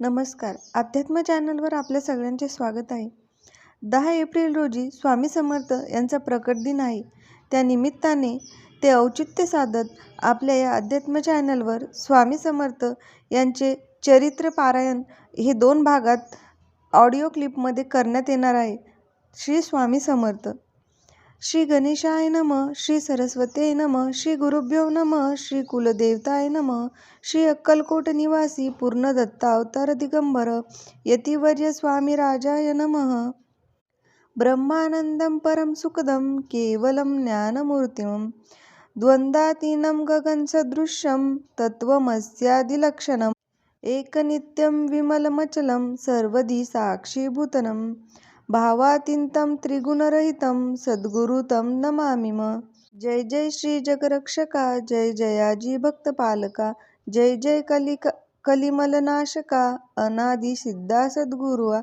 नमस्कार. अध्यात्म चॅनलवर आपल्या सगळ्यांचे स्वागत आहे. दहा एप्रिल रोजी स्वामी समर्थ यांचा प्रकट दिन आहे. त्या निमित्ताने ते औचित्य साधत आपल्या या अध्यात्म चॅनलवर स्वामी समर्थ यांचे चरित्र पारायण हे दोन भागात ऑडिओ क्लिपमध्ये करण्यात येणार आहे. श्री स्वामी समर्थ. श्री गणेशाय नम श्री सरस्वते नम श्री गुरुभ्यो नम श्री कुलदेवताय नम श्री अक्कलकोट निवासी पूर्ण दत्तावतार दिगंबर यतिवर्य स्वामी राजाय नमः. ब्रह्मानन्दं परं सुखदं केवलं ज्ञानमूर्तिं द्वन्द्वातीनं गगनसदृशं तत्त्वमस्यादिलक्षणम् एकनित्यं विमलमचलं सर्वधी साक्षीभूतनं भावातीतं त्रिगुणरहितं सद्गुरुतं नमामिम नमामि जय जय श्री जगरक्षका जय जयाजी भक्तपालका जय जय कलिक कलिमलनाशका अनादि सिद्धा सद्गुरुवा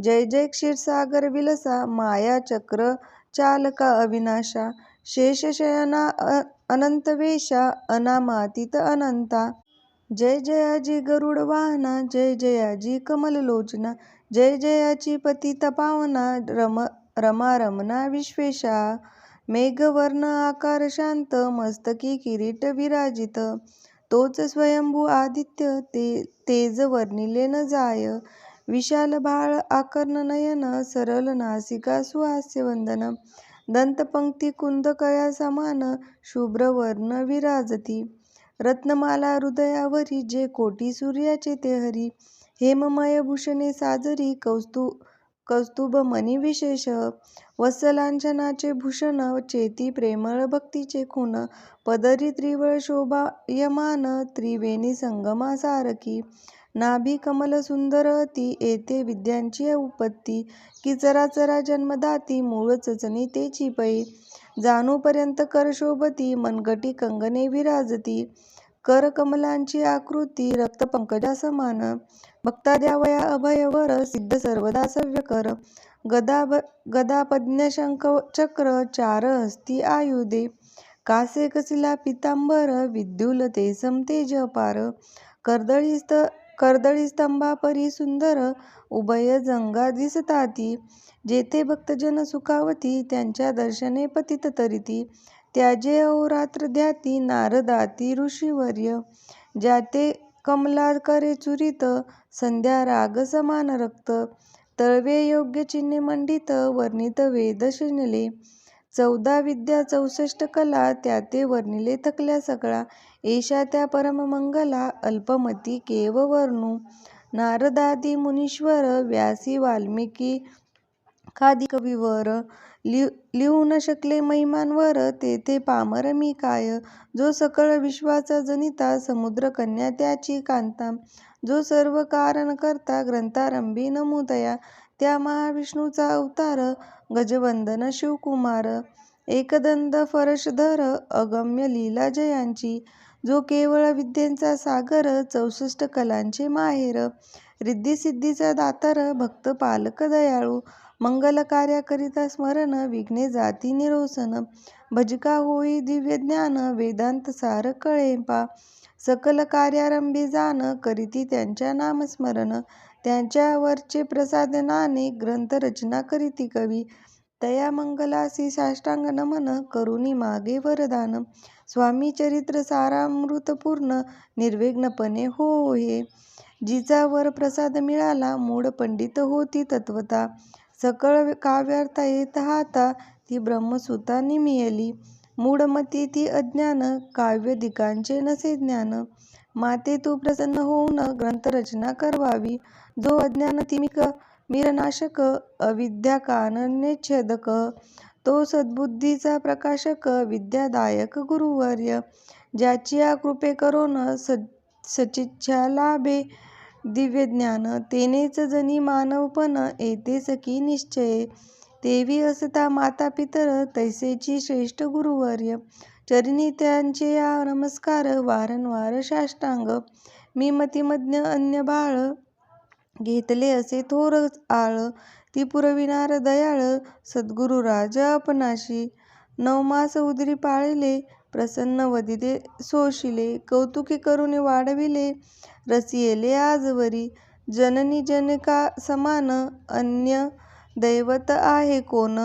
जय जय क्षीरसागर विलसा माया चक्र चालका अविनाशा. शेषशयना अनंतवेशा अनामातीत अनंता. जय जयाजी गरुड वाहना जय जयाजी कमललोचना. जय जयाची पतित पावना रम रमा रमना विश्वेशा। मेघवर्ण आकार शांत मस्तकी किरीट विराजित। तोच स्वयंभू आदित्य ते तेज वर्णिले न जाय। विशाल भाळ आकर्ण नयन सरल नासिका सुहास्य वंदन। दंतपंक्ती कुंदकया समान शुभ्र वर्ण विराजती। रत्नमाला हृदयावरी जे कोटी सूर्याचे ते हरी। हेममयभूषणे साजरी कौस्तु कौस्तुभमणी विशेष. वत्सलांचनाचे भूषण चेती प्रेमळ भक्तीचे खून पदरी त्रिवळ शोभायमान त्रिवेणी संगमा सारखी. नाभी कमल सुंदर ती येथे विद्यांची उपत्ती. की चराचरा जन्मदाती मूळ चचणी तेची पै. जाणूपर्यंत करशोभती मनगटी कंगने विराजती. कर कमलांची आकृती रक्तपंकजासमान भक्ता द्यावया अभयवर सिद्ध सर्वदा सव्य कर. गदा गदा शंख चक्र चार हस्ती आयुधे. कासे कसिला पितांबर विद्युल तेसम तेज पार. कर्दळीस्त कर्दळी स्तंभापरी सुंदर उभय जंगा दिसताती. जेथे भक्तजन सुखावती त्यांच्या दर्शने पतित तरिती. त्याजे अहोरात्र ध्याती नारदाती ऋषीवर्य. ज्याते कमला करे चुरित संध्या राग समान रक्त. तळवे योग्य चिन्हे मंडित वर्णित वेद शिनले चौदा विद्या चौसष्ट कला त्या ते वर्णिले थकल्या सगळा. एषा त्या परममंगला अल्पमती केव वर्णू. नारदादी मुनीश्वर व्यासी वाल्मिकी खादी कविवर. लिहू न शकले महिमानवर तेथे पामर मी काय? जो सकळ विश्वाचा जनिता समुद्र कन्या त्याची कांता. जो सर्व कारण करता ग्रंथारंभी नमुदया त्या महाविष्णूचा अवतार गजवंदन शिवकुमार एकदंद फरशधर अगम्य लीला जयांची जो केवळ विद्येंचा सागर चौसष्ट कलांचे माहेर रिद्धिसिद्धीचा दातार भक्त पालक दयाळू मंगल कार्याकरिता स्मरण विघ्ने जाती निरोसन भजका होई दिव्य ज्ञान वेदांत सार कळेपा सकल कार्यारंभी जाण करीती त्यांच्या नामस्मरण त्यांच्यावरचे प्रसादनाने ग्रंथ रचना करीती कवी. तया मंगलासी साष्टांग नमन करुणी मागे वरदान. स्वामी चरित्र सारामृतपूर्ण निर्विघ्नपणे हो हे जिचा वर प्रसाद मिळाला मूळ पंडित होती तत्वता. सकळ काव्यार्थ येत हाता ती ब्रह्मसुता निमियली मूढमती ती अज्ञान काव्यदिकांचे नसे ज्ञान. माते तू प्रसन्न होऊन ग्रंथरचना करवावी. जो अज्ञान तिमिक मिरनाशक अविद्या काननेच्छेदक तो सद्बुद्धीचा प्रकाशक विद्यादायक गुरुवर्य. ज्याची या कृपे करोन सचिच्छा लाभे. दिव्य ज्ञान तेनेच जनी मानवपण येते सकी निश्चये. तेवी असता माता पितर तैसेची श्रेष्ठ गुरुवर्य. चरणी त्यांचे या नमस्कार वारंवार साष्टांग. मी मतिमज्ञ अन्य बाळ घेतले असे थोर आळ. ती पुरविणार दयाळ सद्गुरु राज आपणाशी. नवमास उदरी पाळले प्रसन्न वदिले सोशिले. कौतुके करून वाढविले रसियेले आजवरी जननी जनका समान अन्य दैवत आहे कोण?